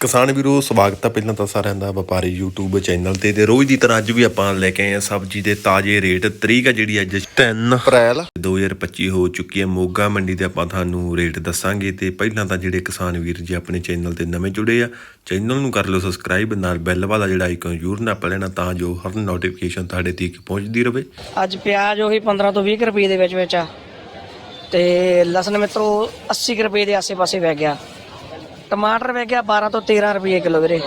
ਕਿਸਾਨ ਵੀਰੋ ਸਵਾਗਤ ਹੈ ਪਹਿਲਾਂ ਤਾਂ ਸਾਰਿਆਂ ਦਾ ਵਪਾਰੀ YouTube ਚੈਨਲ ਤੇ ਤੇ ਰੋਜ਼ ਦੀ ਤਰ੍ਹਾਂ ਅੱਜ ਵੀ ਆਪਾਂ ਲੈ ਕੇ ਆਏ ਹਾਂ ਸਬਜ਼ੀ ਦੇ ਤਾਜ਼ੇ ਰੇਟ। ਤਰੀਕ ਹੈ ਜਿਹੜੀ ਅੱਜ 3 ਅਪ੍ਰੈਲ। 2025 ਹੋ ਚੁੱਕੀ ਹੈ। ਮੋਗਾ ਮੰਡੀ ਤੇ ਆਪਾਂ ਤੁਹਾਨੂੰ ਰੇਟ ਦੱਸਾਂਗੇ ਤੇ ਪਹਿਲਾਂ ਤਾਂ ਜਿਹੜੇ ਕਿਸਾਨ ਵੀਰ ਜੀ ਆਪਣੇ ਚੈਨਲ ਤੇ ਨਵੇਂ ਜੁੜੇ ਆ ਚੈਨਲ ਨੂੰ ਕਰ ਲਓ ਸਬਸਕ੍ਰਾਈਬ ਨਾਲ ਬੈਲ ਵਾਲਾ ਜਿਹੜਾ ਆਈਕਨ ਜ਼ਰੂਰ ਨਾ ਲੈਣਾ ਤਾਂ ਜੋ ਹਰ ਨੋਟੀਫਿਕੇਸ਼ਨ ਤੁਹਾਡੇ ਤੱਕ ਪਹੁੰਚਦੀ ਰਹੇ। ਅੱਜ ਪਿਆਜ਼ ਉਹੀ 15 ਤੋਂ 20 ਕੁ ਰੁਪਏ ਦੇ ਵਿੱਚ ਵਿੱਚ ਆ। ਤੇ ਲਸਣ ਮਿੱਤਰੋ 80 ਕੁ ਰੁਪਏ ਦੇ ਆਸੇ-ਪਾਸੇ ਵਗ ਗਿਆ। ਟਮਾਟਰ ਵਗ ਗਿਆ 12 ਤੋਂ 13 ਰੁਪਏ ਕਿਲੋ ਵੀਰੇ।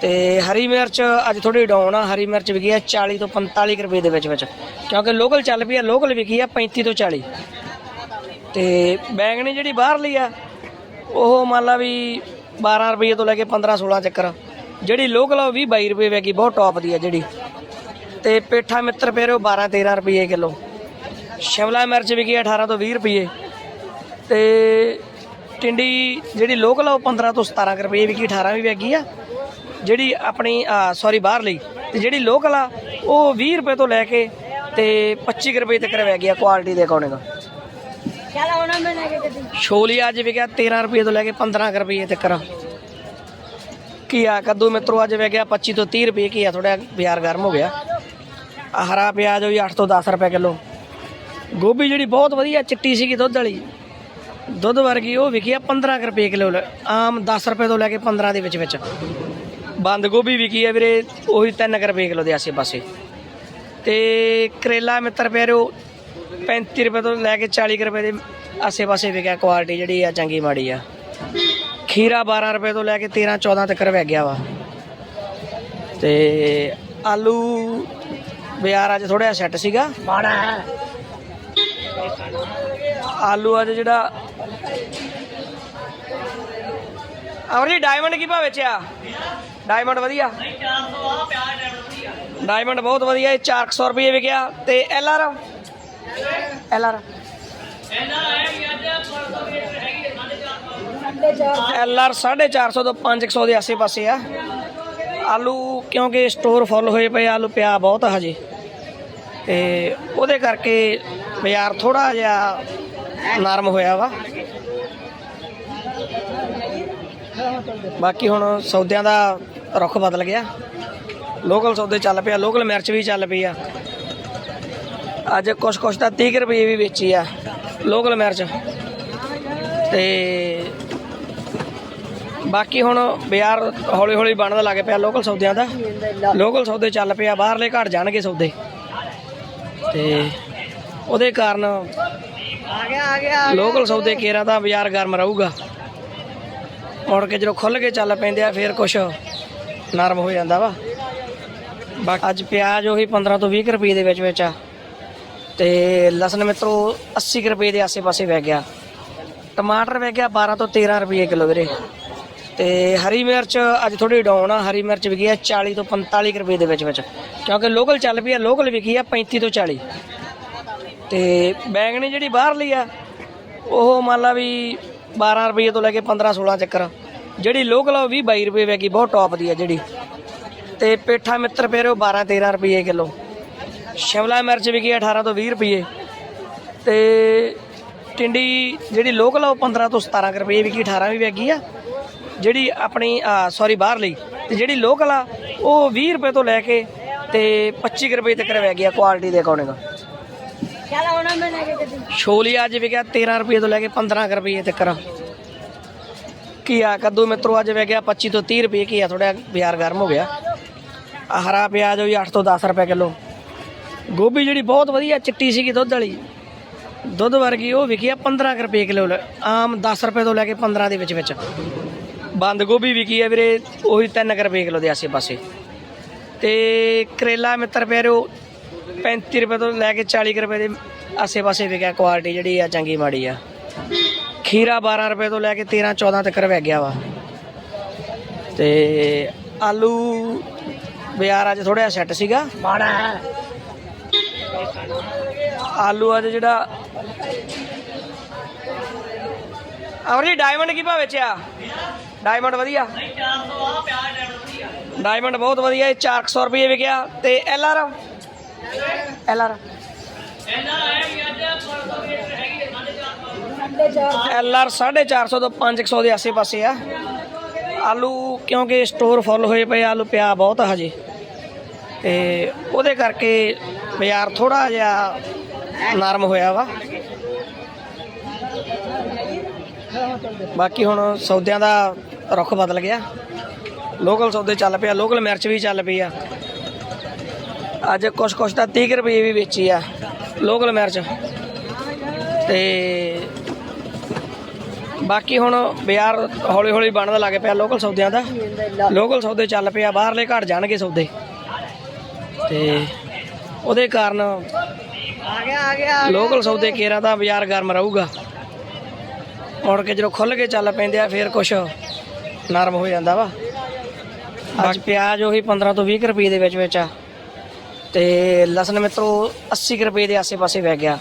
ਤੇ ਹਰੀ ਮਿਰਚ ਅੱਜ ਥੋੜੀ ਡਾਊਨ ਆ, ਹਰੀ ਮਿਰਚ ਵਿਕੀ ਆ 40 ਤੋਂ 45 ਕੁ ਰੁਪਏ ਦੇ ਵਿੱਚ ਵਿੱਚ। ਕਿਉਂਕਿ ਲੋਕਲ ਚੱਲ ਪਈ ਆ, ਲੋਕਲ ਵਿਕੀ ਆ 35 ਤੋਂ 40 ਤੇ ਬੈਂਗਣੀ ਜਿਹੜੀ ਬਾਹਰ ਲਈ ਆ, ਉਹ ਮੰਨ ਲਾ ਵੀ 12 ਰੁਪਏ ਤੋਂ ਲੈ ਕੇ 15 16 ਚੱਕਰ। ਜਿਹੜੀ ਲੋਕਲ ਆ ਉਹ 20 22 ਰੁਪਏ ਵੈਗੀ ਬਹੁਤ ਟੌਪ ਦੀ ਆ ਜਿਹੜੀ। ਤੇ ਪੇਠਾ ਮਿੱਤਰ ਪੇਰੋ 12 13 ਰੁਪਏ ਕਿਲੋ। ਸ਼ਿਮਲਾ ਮਿਰਚ ਵਿਕੀ 18 ਤੋਂ 20 ਰੁਪਏ। ਤੇ ਟਿੰਡੀ ਜਿਹੜੀ ਲੋਕਲ ਆ ਉਹ 15 ਤੋਂ 17 ਕੁ ਰੁਪਏ ਵਿਕੀ 18 ਵੀ ਵੈਗੀ ਆ। ਜਿਹੜੀ ਆਪਣੀ ਸੌਰੀ ਬਾਹਰ ਲਈ ਤੇ ਜਿਹੜੀ ਲੋਕਲ ਆ ਉਹ 20 ਰੁਪਏ ਤੋਂ ਲੈ ਕੇ ਤੇ 25 ਕੁ ਰੁਪਏ ਤੱਕ ਵੈਗੀ ਆ ਕੁਆਲਿਟੀ ਦੇ ਅਕੋਰਡਿੰਗ ਛੋਲੀ ਅੱਜ ਵਿਕਿਆ 13 ਰੁਪਏ ਤੋਂ ਲੈ ਕੇ 15 ਕੁ ਰੁਪਏ ਤੱਕ ਕੀਆ ਕੱਦੂ ਮਿੱਤਰੋ ਅੱਜ ਵਿਕਿਆ 25 ਤੋਂ 30 ਰੁਪਏ ਕੀਆ ਥੋੜਾ ਬਾਜ਼ਾਰ ਗਰਮ ਹੋ ਗਿਆ। ਹਰਾ ਪਿਆਜ਼ ਹੋਈ 8 ਤੋਂ 10 ਰੁਪਏ ਕਿਲੋ। ਗੋਭੀ ਜਿਹੜੀ ਬਹੁਤ ਵਧੀਆ ਚਿੱਟੀ ਸੀਗੀ ਦੁੱਧ ਵਾਲੀ। ਦੁੱਧ ਵਰਗੀ ਉਹ ਵਿਕੀ ਆ 15 ਕੁ ਰੁਪਏ ਕਿਲੋ ਆਮ 10 ਰੁਪਏ ਤੋਂ ਲੈ ਕੇ 15 ਦੇ ਵਿੱਚ ਵਿੱਚ। ਬੰਦ ਗੋਭੀ ਵਿਕੀ ਆ ਵੀਰੇ, ਉਹੀ 3 ਕੁ ਰੁਪਏ ਕਿਲੋ ਦੇ ਆਸੇ ਪਾਸੇ। ਤੇ ਕਰੇਲਾ ਮਿੱਤਰ ਪਿਆਰਿਓ 35 ਰੁਪਏ ਤੋਂ ਲੈ ਕੇ 40 ਕੁ ਰੁਪਏ ਦੇ ਆਸੇ ਪਾਸੇ ਵਿਕਿਆ ਕੁਆਲਿਟੀ ਜਿਹੜੀ ਆ, ਚੰਗੀ ਮਾੜੀ ਆ। ਖੀਰਾ 12 ਰੁਪਏ ਤੋਂ ਲੈ ਕੇ 13 14 ਤੱਕ ਵਗ ਗਿਆ ਵਾ। ਤੇ ਆਲੂ ਬਾਜ਼ਾਰ ਅੱਜ ਥੋੜਾ ਜਿਹਾ ਸੈੱਟ ਸੀਗਾ। ਮਾੜਾ ਆਲੂ ਅੱਜ ਜਿਹੜਾ ਅਮਰ ਜੀ ਡਾਇਮੰਡ ਕੀ ਭਾਅ ਵਿੱਚ ਆ ਡਾਇਮੰਡ ਵਧੀਆ। ਡਾਇਮੰਡ ਬਹੁਤ ਵਧੀਆ ਇਹ 400 ਰੁਪਏ ਵਿਕਿਆ ਤੇ L R L R L R 450 ਤੋਂ 500 ਦੇ ਆਸੇ-ਪਾਸੇ ਆ। ਆਲੂ ਕਿਉਂਕਿ ਸਟੋਰ ਫੁੱਲ ਹੋਏ ਪਏ ਆਲੂ ਪਿਆ ਬਹੁਤ ਹਜੇ। ਤੇ ਉਹਦੇ ਕਰਕੇ ਬਾਜ਼ਾਰ ਥੋੜਾ ਜਿਹਾ ਨਰਮ ਹੋਇਆ ਵਾ। ਬਾਕੀ ਹੁਣ ਸੌਦਿਆਂ ਦਾ ਰੁੱਖ ਬਦਲ ਗਿਆ। ਲੋਕਲ ਸੌਦੇ ਚੱਲ ਪਿਆ, ਲੋਕਲ ਮਿਰਚ ਵੀ ਚੱਲ ਪਈ ਆ। ਅੱਜ ਕੁਛ ਕੁਛ ਤਾਂ 30 ਕੁ ਰੁਪਏ ਵੀ ਵੇਚੀ ਆ, ਲੋਕਲ ਮਿਰਚ। ਤੇ ਬਾਕੀ ਹੁਣ ਬਾਜ਼ਾਰ ਹੌਲੀ ਹੌਲੀ ਬਣਨ ਲੱਗ ਪਿਆ ਲੋਕਲ ਸੌਦਿਆਂ ਦਾ। ਲੋਕਲ ਸੌਦੇ ਚੱਲ ਪਿਆ, ਬਾਹਰਲੇ ਘਟ ਜਾਣਗੇ ਸੌਦੇ। ਤੇ ਉਹਦੇ ਕਾਰਨ ਆ ਗਿਆ ਆ ਗਿਆ ਲੋਕਲ ਸੌਦੇ ਕੇਰਾਂ ਦਾ ਬਾਜ਼ਾਰ ਗਰਮ ਰਹੂਗਾ। ਮੁੜ ਕੇ ਜਦੋਂ ਖੁੱਲ ਕੇ ਚੱਲ ਪੈਂਦੇ ਆ, ਫੇਰ ਕੁਛ ਨਰਮ ਹੋ ਜਾਂਦਾ ਵਾ। ਬਾਕੀ ਅੱਜ ਪਿਆਜ਼ ਉਹੀ 15 ਤੋਂ 20 ਕੁ ਰੁਪਏ ਦੇ ਵਿੱਚ ਵਿੱਚ ਆ। ਤੇ ਲਸਣ ਮਿੱਤਰੋ 80 ਕੁ ਰੁਪਏ ਦੇ ਆਸੇ-ਪਾਸੇ ਵਗ ਗਿਆ। ਟਮਾਟਰ ਵਹਿ ਗਿਆ 12 ਤੋਂ 13 ਰੁਪਏ ਕਿਲੋ ਵੀਰੇ। ਤੇ ਹਰੀ ਮਿਰਚ ਅੱਜ ਥੋੜੀ ਡਾਊਨ ਆ, ਹਰੀ ਮਿਰਚ ਵਿਕੀ ਆ 40 ਤੋਂ 45 ਕੁ ਰੁਪਏ ਦੇ ਵਿੱਚ ਵਿੱਚ। ਕਿਉਂਕਿ ਲੋਕਲ ਚੱਲ ਪਈ ਆ ਲੋਕਲ ਵਿਕੀ ਆ 35 ਤੋਂ 40 ਤੇ ਬੈਂਗਣੀ ਜਿਹੜੀ ਬਾਹਰਲੀ ਆ, ਉਹ ਮੰਨ ਲਾ ਵੀ 12 ਰੁਪਏ ਤੋਂ ਲੈ ਕੇ 15 16 ਚੱਕਰ, ਜਿਹੜੀ ਲੋਕਲ ਆ ਉਹ 20 22 ਰੁਪਏ ਵਿਕੀ ਬਹੁਤ ਟੌਪ ਦੀ ਆ ਜਿਹੜੀ। ਤੇ ਪੇਠਾ ਮਿੱਤਰ ਪੇਰੋ 12 13 ਰੁਪਏ ਕਿਲੋ। ਸ਼ਿਮਲਾ ਮਿਰਚ ਵਿਕੀ 18 ਤੋਂ 20 ਰੁਪਏ ਤੇ ਟਿੰਡੀ ਜਿਹੜੀ ਲੋਕਲ ਆ, ਉਹ 15 ਤੋਂ 17 ਕੁ ਰੁਪਏ ਵਿਕੀ 18 ਵੀ ਵਿਕੀ ਆ। ਜਿਹੜੀ ਆਪਣੀ ਸੌਰੀ ਬਾਹਰ ਲਈ। ਤੇ ਜਿਹੜੀ ਲੋਕਲ ਆ, ਉਹ 20 ਰੁਪਏ ਤੋਂ ਲੈ ਕੇ ਤੇ 25 ਕੁ ਰੁਪਏ ਤੱਕ ਰਹਿ ਗਿਆ ਕੁਆਲਿਟੀ ਦੇ ਅਕੋਰਡਿੰਗ ਛੋਲੀ ਅੱਜ ਵਿਕਿਆ 13 ਰੁਪਏ ਤੋਂ ਲੈ ਕੇ 15 ਕੁ ਰੁਪਏ ਤੱਕ ਘੀਆ ਕੱਦੂ ਮਿੱਤਰੋ, ਅੱਜ ਵਿਕਿਆ 25 ਤੋਂ 30 ਰੁਪਏ ਕੀਆ ਥੋੜਾ ਬਾਜ਼ਾਰ ਗਰਮ ਹੋ ਗਿਆ। ਆਹ ਹਰਾ ਪਿਆਜ਼ ਹੋਈ 8 ਤੋਂ 10 ਰੁਪਏ ਕਿਲੋ। ਗੋਭੀ ਜਿਹੜੀ ਬਹੁਤ ਵਧੀਆ ਚਿੱਟੀ ਸੀਗੀ ਦੁੱਧ ਵਾਲੀ। ਦੁੱਧ ਵਰਗੀ ਉਹ ਵਿਕੀ ਆ 15 ਕੁ ਰੁਪਏ ਕਿਲੋ ਆਮ 10 ਰੁਪਏ ਤੋਂ ਲੈ ਕੇ 15 ਦੇ ਵਿੱਚ ਵਿੱਚ। ਬੰਦ ਗੋਭੀ ਵਿਕੀ ਆ ਵੀਰੇ, ਉਹੀ 3 ਕੁ ਰੁਪਏ ਕਿਲੋ ਦੇ ਆਸੇ ਪਾਸੇ ਤੇ ਕਰੇਲਾ ਮਿੱਤਰ ਪਿਆਰਿਓ 35 ਰੁਪਏ ਤੋਂ ਲੈ ਕੇ 40 ਕੁ ਰੁਪਏ ਦੇ ਆਸੇ ਪਾਸੇ ਵਿਕਿਆ ਕੁਆਲਿਟੀ ਜਿਹੜੀ ਆ ਚੰਗੀ ਮਾੜੀ ਆ। ਖੀਰਾ 12 ਰੁਪਏ ਤੋਂ ਲੈ ਕੇ 13 14 ਤੱਕ ਵਗ ਗਿਆ ਵਾ। ਤੇ ਆਲੂ ਬਾਜ਼ਾਰ ਅੱਜ ਥੋੜਾ ਜਿਹਾ ਸੈੱਟ ਸੀਗਾ। ਮਾੜਾ ਆਲੂ ਅੱਜ ਜਿਹੜਾ ਅਮਰ ਜੀ ਡਾਇਮੰਡ ਕੀ ਭਾਅ ਵਿੱਚ ਆ ਡਾਇਮੰਡ ਵਧੀਆ ਡਾਇਮੰਡ ਬਹੁਤ ਵਧੀਆ ਇਹ 400 ਰੁਪਏ ਵਿਕਿਆ। ਤੇ L R L R L R 450 ਤੋਂ 500 ਦੇ ਆਸੇ ਪਾਸੇ ਆ। ਆਲੂ ਕਿਉਂਕਿ ਸਟੋਰ ਫੁੱਲ ਹੋਏ ਪਏ ਆਲੂ ਪਿਆ ਬਹੁਤ ਆ ਹਜੇ। ਤੇ ਉਹਦੇ ਕਰਕੇ ਬਾਜ਼ਾਰ ਥੋੜਾ ਜਿਹਾ ਨਰਮ ਹੋਇਆ ਵਾ। ਬਾਕੀ ਹੁਣ ਸੌਦਿਆਂ ਦਾ ਰੁੱਖ ਬਦਲ ਗਿਆ। ਲੋਕਲ ਸੌਦੇ ਚੱਲ ਪਿਆ, ਲੋਕਲ ਮਿਰਚ ਵੀ ਚੱਲ ਪਈ ਆ। ਅੱਜ ਕੁਛ ਕੁਛ ਤਾਂ 30 ਕੁ ਰੁਪਏ ਵੀ ਵੇਚੀ ਆ ਲੋਕਲ ਮਿਰਚ। ਤੇ ਬਾਕੀ ਹੁਣ ਬਾਜ਼ਾਰ ਹੌਲੀ ਹੌਲੀ ਬਣਨ ਲੱਗ ਪਿਆ ਲੋਕਲ ਸੌਦਿਆਂ ਦਾ। ਲੋਕਲ ਸੌਦੇ ਚੱਲ ਪਿਆ ਬਾਹਰਲੇ ਘਟ ਜਾਣਗੇ ਸੌਦੇ। ਤੇ ਉਹਦੇ ਕਾਰਨ ਆ ਗਿਆ ਆ ਗਿਆ ਲੋਕਲ ਸੌਦੇ ਕੇਰਾਂ ਦਾ ਬਾਜ਼ਾਰ ਗਰਮ ਰਹੂਗਾ। ਮੁੜ ਕੇ ਜਦੋਂ ਖੁੱਲ ਕੇ ਚੱਲ ਪੈਂਦੇ ਆ ਫਿਰ ਕੁਛ ਨਰਮ ਹੋ ਜਾਂਦਾ ਵਾ। ਅੱਜ ਪਿਆਜ਼ ਉਹੀ 15 ਤੋਂ 20 ਕੁ ਰੁਪਏ ਦੇ ਵਿੱਚ ਵਿੱਚ ਆ ਤੇ ਲਸਣ ਮਿੱਤਰੋ 80 ਕੁ ਰੁਪਏ ਦੇ ਆਸੇ-ਪਾਸੇ ਵਗ ਗਿਆ।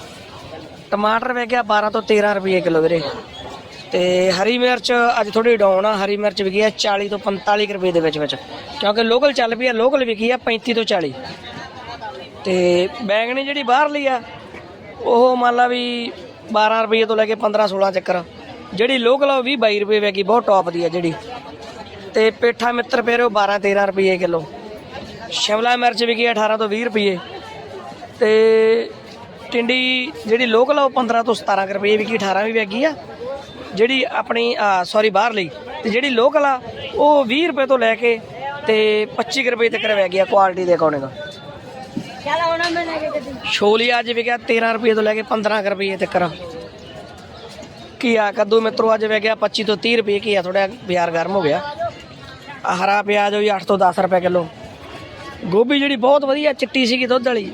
ਟਮਾਟਰ ਵਗ ਗਿਆ 12 ਤੋਂ 13 ਰੁਪਏ ਕਿਲੋ ਵੀਰੇ। ਤੇ ਹਰੀ ਮਿਰਚ ਅੱਜ ਥੋੜੀ ਡਾਊਨ ਆ, ਹਰੀ ਮਿਰਚ ਵਿਕੀ ਆ 40 ਤੋਂ 45 ਰੁਪਏ ਦੇ ਵਿੱਚ ਵਿੱਚ ਕਿਉਂਕਿ ਲੋਕਲ ਚੱਲ ਪਈ ਆ, ਲੋਕਲ ਵਿਕੀ ਆ 35 ਤੋਂ 40 ਤੇ ਬੈਂਗਣੀ ਜਿਹੜੀ ਬਾਹਰਲੀ ਆ, ਉਹ ਮੰਨ ਲਾ ਵੀ 12 ਰੁਪਏ ਤੋਂ ਲੈ ਕੇ 15 16 ਚੱਕਰ ਜਿਹੜੀ ਲੋਕਲ ਆ ਉਹ 20 22 ਰੁਪਏ ਵੈਗੀ ਬਹੁਤ ਟੌਪ ਦੀ ਆ ਜਿਹੜੀ। ਤੇ ਪੇਠਾ ਮਿੱਤਰ ਪੇਰੇ ਉਹ 12 13 ਰੁਪਏ ਕਿਲੋ। ਸ਼ਿਮਲਾ ਮਿਰਚ ਵਿਕੀ 18 ਤੋਂ 20 ਰੁਪਏ ਤੇ ਟਿੰਡੀ ਜਿਹੜੀ ਲੋਕਲ ਆ ਉਹ 15 ਤੋਂ 17 ਕੁ ਰੁਪਏ ਵਿਕੀ 18 ਵੀ ਵੈਗੀ ਆ। ਜਿਹੜੀ ਆਪਣੀ ਸੌਰੀ ਬਾਹਰ ਲਈ ਤੇ ਜਿਹੜੀ ਲੋਕਲ ਆ ਉਹ 20 ਰੁਪਏ ਤੋਂ ਲੈ ਕੇ ਤੇ 25 ਕੁ ਰੁਪਏ ਤੱਕ ਵੈਗੀ ਆ ਕੁਆਲਿਟੀ ਦੇ ਅਕੋਰਡਿੰਗ ਛੋਲੀ ਅੱਜ ਵਿਕਿਆ 13 ਰੁਪਏ ਤੋਂ ਲੈ ਕੇ 15 ਕੁ ਰੁਪਏ ਤੱਕ ਕੀਆ ਕੱਦੂ ਮਿੱਤਰੋ ਅੱਜ ਵਿਕਿਆ 25 ਤੋਂ 30 ਰੁਪਏ ਕੀਆ ਥੋੜਾ ਬਾਜ਼ਾਰ ਗਰਮ ਹੋ ਗਿਆ। ਹਰਾ ਪਿਆਜ਼ ਹੋਈ 8 ਤੋਂ 10 ਰੁਪਏ ਕਿਲੋ। ਗੋਭੀ ਜਿਹੜੀ ਬਹੁਤ ਵਧੀਆ ਚਿੱਟੀ ਸੀਗੀ ਦੁੱਧ ਵਾਲੀ।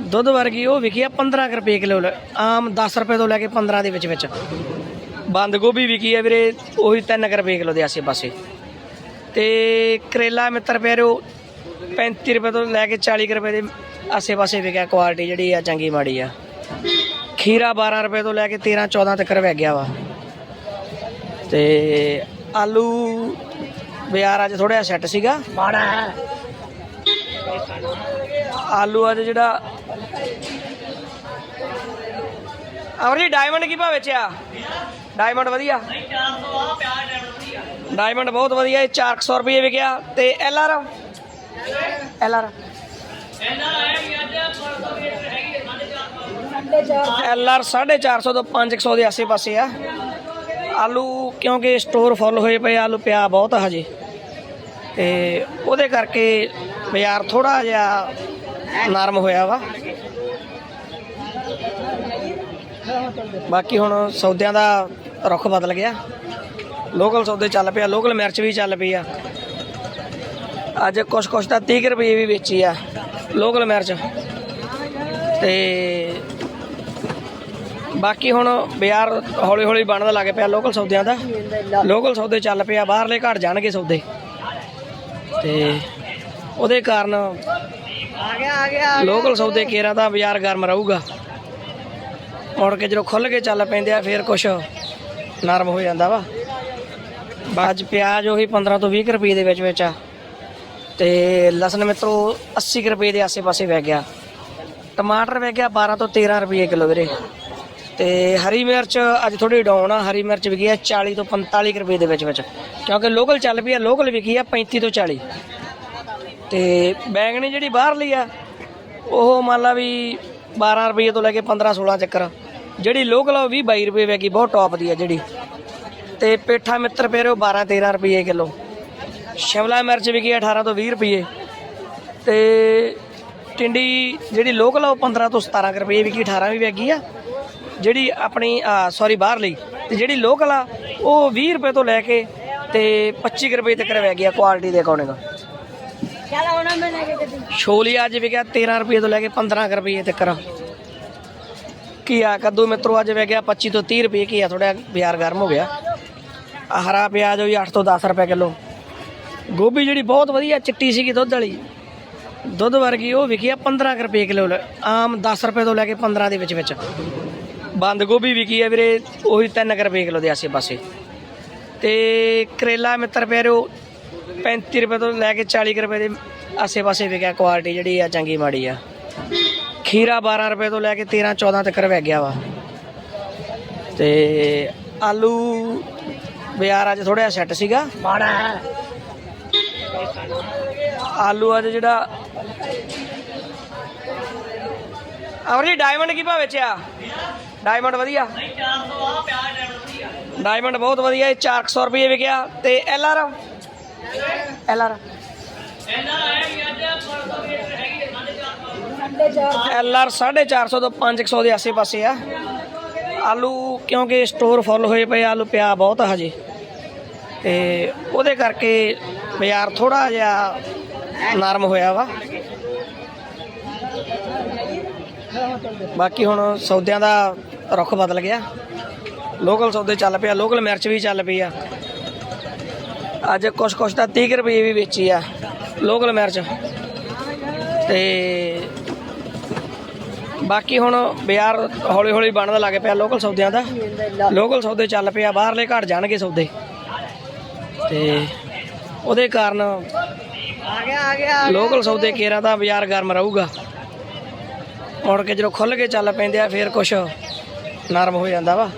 ਦੁੱਧ ਵਰਗੀ ਉਹ ਵਿਕੀ ਆ 15 ਕੁ ਰੁਪਏ ਕਿਲੋ ਆਮ 10 ਰੁਪਏ ਤੋਂ ਲੈ ਕੇ 15 ਦੇ ਵਿੱਚ ਵਿੱਚ। ਬੰਦ ਗੋਭੀ ਵਿਕੀ ਆ ਵੀਰੇ, ਉਹੀ 3 ਕੁ ਰੁਪਏ ਕਿਲੋ ਦੇ ਆਸੇ ਪਾਸੇ। ਤੇ ਕਰੇਲਾ ਮਿੱਤਰ ਪਿਆਰਿਓ 35 ਰੁਪਏ ਤੋਂ ਲੈ ਕੇ 40 ਕੁ ਰੁਪਏ ਦੇ ਆਸੇ ਪਾਸੇ ਵਿਕਿਆ ਕੁਆਲਿਟੀ ਜਿਹੜੀ ਆ ਚੰਗੀ ਮਾੜੀ ਆ। ਖੀਰਾ 12 ਰੁਪਏ ਤੋਂ ਲੈ ਕੇ 13 14 ਤੱਕ ਵਗ ਗਿਆ ਵਾ। ਤੇ ਆਲੂ, ਬਾਜ਼ਾਰ ਅੱਜ ਥੋੜਾ ਜਿਹਾ ਸੈੱਟ ਸੀਗਾ। ਮਾੜਾ ਆਲੂ ਅੱਜ ਜਿਹੜਾ ਅਮਰ ਜੀ ਡਾਇਮੰਡ ਕੀ ਭਾਅ ਵੇਚਿਆ? ਡਾਇਮੰਡ ਵਧੀਆ। ਡਾਇਮੰਡ ਬਹੁਤ ਵਧੀਆ, ਇਹ 400 ਰੁਪਏ ਵਿਕਿਆ ਤੇ L R L R L R 450 ਤੋਂ 500 ਦੇ ਆਸੇ ਪਾਸੇ ਆ। ਆਲੂ ਕਿਉਂਕਿ ਸਟੋਰ ਫੁੱਲ ਹੋਏ ਪਏ ਆਲੂ ਪਿਆ ਬਹੁਤ ਹਜੇ। ਤੇ ਉਹਦੇ ਕਰਕੇ ਬਾਜ਼ਾਰ ਥੋੜਾ ਜਿਹਾ ਨਰਮ ਹੋਇਆ ਵਾ। ਬਾਕੀ ਹੁਣ ਸੌਦਿਆਂ ਦਾ ਰੁੱਖ ਬਦਲ ਗਿਆ। ਲੋਕਲ ਸੌਦੇ ਚੱਲ ਪਿਆ, ਲੋਕਲ ਮਿਰਚ ਵੀ ਚੱਲ ਪਈ ਆ। ਅੱਜ ਕੁਛ ਕੁਛ ਤਾਂ 30 ਕੁ ਰੁਪਏ ਵੀ ਵੇਚੀ ਆ, ਲੋਕਲ ਮਿਰਚ। ਤੇ ਬਾਕੀ ਹੁਣ ਬਾਜ਼ਾਰ ਹੌਲੀ ਹੌਲੀ ਬਣਨ ਲੱਗ ਪਿਆ ਲੋਕਲ ਸੌਦਿਆਂ ਦਾ। ਲੋਕਲ ਸੌਦੇ ਚੱਲ ਪਿਆ, ਬਾਹਰਲੇ ਘਟ ਜਾਣਗੇ ਸੌਦੇ। ਤੇ ਉਹਦੇ ਕਾਰਨ ਆ ਗਿਆ ਆ ਗਿਆ ਲੋਕਲ ਸੌਦੇ ਕੇਰਾਂ ਦਾ ਬਾਜ਼ਾਰ ਗਰਮ ਰਹੂਗਾ। ਮੁੜ ਕੇ ਜਦੋਂ ਖੁੱਲ ਕੇ ਚੱਲ ਪੈਂਦੇ ਆ, ਫਿਰ ਕੁਛ ਨਰਮ ਹੋ ਜਾਂਦਾ ਵਾ। ਬਾਅਦ 'ਚ ਪਿਆਜ਼ ਉਹੀ 15 ਤੋਂ 20 ਕੁ ਰੁਪਏ ਦੇ ਵਿੱਚ ਵਿੱਚ ਆ। ਤੇ ਲਸਣ ਮਿੱਤਰੋ 80 ਕੁ ਰੁਪਏ ਦੇ ਆਸੇ-ਪਾਸੇ ਵਹਿ ਗਿਆ। ਟਮਾਟਰ ਵਹਿ ਗਿਆ 12 ਤੋਂ 13 ਰੁਪਏ ਕਿਲੋ ਵੀਰੇ। ਤੇ ਹਰੀ ਮਿਰਚ ਅੱਜ ਥੋੜੀ ਡਾਊਨ ਆ, ਹਰੀ ਮਿਰਚ ਵਿਕੀ ਆ 40 ਤੋਂ 45 ਕੁ ਰੁਪਏ ਦੇ ਵਿੱਚ ਵਿੱਚ। ਕਿਉਂਕਿ ਲੋਕਲ ਚੱਲ ਪਈ ਆ ਲੋਕਲ ਵਿਕੀ ਆ 35 ਤੋਂ 40 ਤੇ ਬੈਂਗਣੀ ਜਿਹੜੀ ਬਾਹਰਲੀ ਆ, ਉਹ ਮੰਨ ਲਾ ਵੀ 12 ਰੁਪਏ ਤੋਂ ਲੈ ਕੇ 15 16 ਚੱਕਰ, ਜਿਹੜੀ ਲੋਕਲ ਆ ਉਹ 20 22 ਰੁਪਏ ਵੈਗੀ, ਬਹੁਤ ਟੌਪ ਦੀ ਆ ਜਿਹੜੀ। ਤੇ ਪੇਠਾ ਮਿੱਤਰ ਪੇਰੇ ਉਹ 12 13 ਰੁਪਏ ਕਿਲੋ। ਸ਼ਿਮਲਾ ਮਿਰਚ ਵਿਕੀ 18 ਤੋਂ 20 ਰੁਪਏ ਤੇ ਟਿੰਡੀ ਜਿਹੜੀ ਲੋਕਲ ਆ, ਉਹ 15 ਤੋਂ 17 ਕੁ ਰੁਪਏ ਵਿਕੀ 18 ਵੀ ਵੈਗੀ ਆ। ਜਿਹੜੀ ਆਪਣੀ ਸੌਰੀ ਬਾਹਰ ਲਈ। ਤੇ ਜਿਹੜੀ ਲੋਕਲ ਆ, ਉਹ 20 ਰੁਪਏ ਤੋਂ ਲੈ ਕੇ ਤੇ 25 ਕੁ ਰੁਪਏ ਤੱਕ ਵੈਗੀ ਆ ਕੁਆਲਿਟੀ ਦੇ ਅਕੋਰਡਿੰਗ ਚੱਲ ਹੁਣ ਮੈਂ ਲੈ ਕੇ ਗੱਡੀ ਛੋਲੀ ਅੱਜ ਵਿਕਿਆ 13 ਰੁਪਏ ਤੋਂ ਲੈ ਕੇ 15 ਕੁ ਰੁਪਏ ਤੱਕ। ਘੀਆ ਕੱਦੂ ਮਿੱਤਰੋ, ਅੱਜ ਵਿਕਿਆ 25 ਤੋਂ 30 ਰੁਪਏ ਕੀਆ ਥੋੜਾ ਬਾਜ਼ਾਰ ਗਰਮ ਹੋ ਗਿਆ। ਹਰਾ ਪਿਆਜ਼ ਹੋਈ 8 ਤੋਂ 10 ਰੁਪਏ ਕਿਲੋ। ਗੋਭੀ ਜਿਹੜੀ ਬਹੁਤ ਵਧੀਆ ਚਿੱਟੀ ਸੀਗੀ ਦੁੱਧ ਵਾਲੀ। ਦੁੱਧ ਵਰਗੀ ਉਹ ਵਿਕੀ ਆ 15 ਕੁ ਰੁਪਏ ਕਿਲੋ, ਆਮ 10 ਰੁਪਏ ਤੋਂ ਲੈ ਕੇ 15 ਦੇ ਵਿੱਚ ਵਿੱਚ। ਬੰਦ ਗੋਭੀ ਵਿਕੀ ਹੈ ਵੀਰੇ, ਉਹੀ 3 ਕੁ ਰੁਪਏ ਕਿਲੋ ਦੇ ਆਸੇ ਪਾਸੇ। ਤੇ ਕਰੇਲਾ ਮਿੱਤਰ ਪਿਆਰਿਓ 35 ਰੁਪਏ ਤੋਂ ਲੈ ਕੇ 40 ਕੁ ਰੁਪਏ ਦੇ ਆਸੇ ਪਾਸੇ ਵਿਕਿਆ ਕੁਆਲਿਟੀ ਜਿਹੜੀ ਆ ਚੰਗੀ ਮਾੜੀ ਆ। ਖੀਰਾ 12 ਰੁਪਏ ਤੋਂ ਲੈ ਕੇ 13 14 ਤੱਕ ਵਗ ਗਿਆ ਵਾ। ਤੇ ਆਲੂ ਬਾਜ਼ਾਰ ਅੱਜ ਥੋੜਾ ਸੈੱਟ ਸੀਗਾ। ਮਾੜਾ ਆਲੂ ਅੱਜ ਜਿਹੜਾ ਅਮਰ ਜੀ ਡਾਇਮੰਡ ਕੀ ਭਾਅ ਵਿੱਚ ਆ ਡਾਇਮੰਡ ਵਧੀਆ। ਡਾਇਮੰਡ ਬਹੁਤ ਵਧੀਆ ਇਹ 400 ਰੁਪਏ ਵਿਕਿਆ। ਤੇ L R L R L R 450 ਤੋਂ 500 ਦੇ ਆਸੇ-ਪਾਸੇ ਆ। ਆਲੂ ਕਿਉਂਕਿ ਸਟੋਰ ਫੁੱਲ ਹੋਏ ਪਏ ਆਲੂ ਪਿਆ ਬਹੁਤ ਆ ਹਜੇ। ਤੇ ਉਹਦੇ ਕਰਕੇ ਬਾਜ਼ਾਰ ਥੋੜਾ ਜਿਹਾ ਨਰਮ ਹੋਇਆ ਵਾ। ਬਾਕੀ ਹੁਣ ਸੌਦਿਆਂ ਦਾ ਰੁੱਖ ਬਦਲ ਗਿਆ। ਲੋਕਲ ਸੌਦੇ ਚੱਲ ਪਿਆ, ਲੋਕਲ ਮਿਰਚ ਵੀ ਚੱਲ ਪਈ ਆ। ਅੱਜ ਕੁਛ ਕੁਛ ਤਾਂ 30 ਕੁ ਰੁਪਏ ਵੀ ਵੇਚੀ ਆ। ਲੋਕਲ ਮਿਰਚ ਤੇ ਬਾਕੀ ਹੁਣ ਬਾਜ਼ਾਰ ਹੌਲੀ ਹੌਲੀ ਬਣਨ ਲੱਗ ਪਿਆ ਲੋਕਲ ਸੌਦਿਆਂ ਦਾ। ਲੋਕਲ ਸੌਦੇ ਚੱਲ ਪਿਆ ਬਾਹਰਲੇ ਘਟ ਜਾਣਗੇ ਸੌਦੇ। ਤੇ ਉਹਦੇ ਕਾਰਨ ਆ ਗਿਆ ਆ ਗਿਆ ਲੋਕਲ ਸੌਦੇ ਕੇਰਾਂ ਦਾ ਬਾਜ਼ਾਰ ਗਰਮ ਰਹੂਗਾ। ਮੁੜ ਕੇ ਜਦੋਂ ਖੁੱਲ ਕੇ ਚੱਲ ਪੈਂਦੇ ਆ, ਫੇਰ ਕੁਛ ਨਰਮ ਹੋ ਜਾਂਦਾ ਵਾ।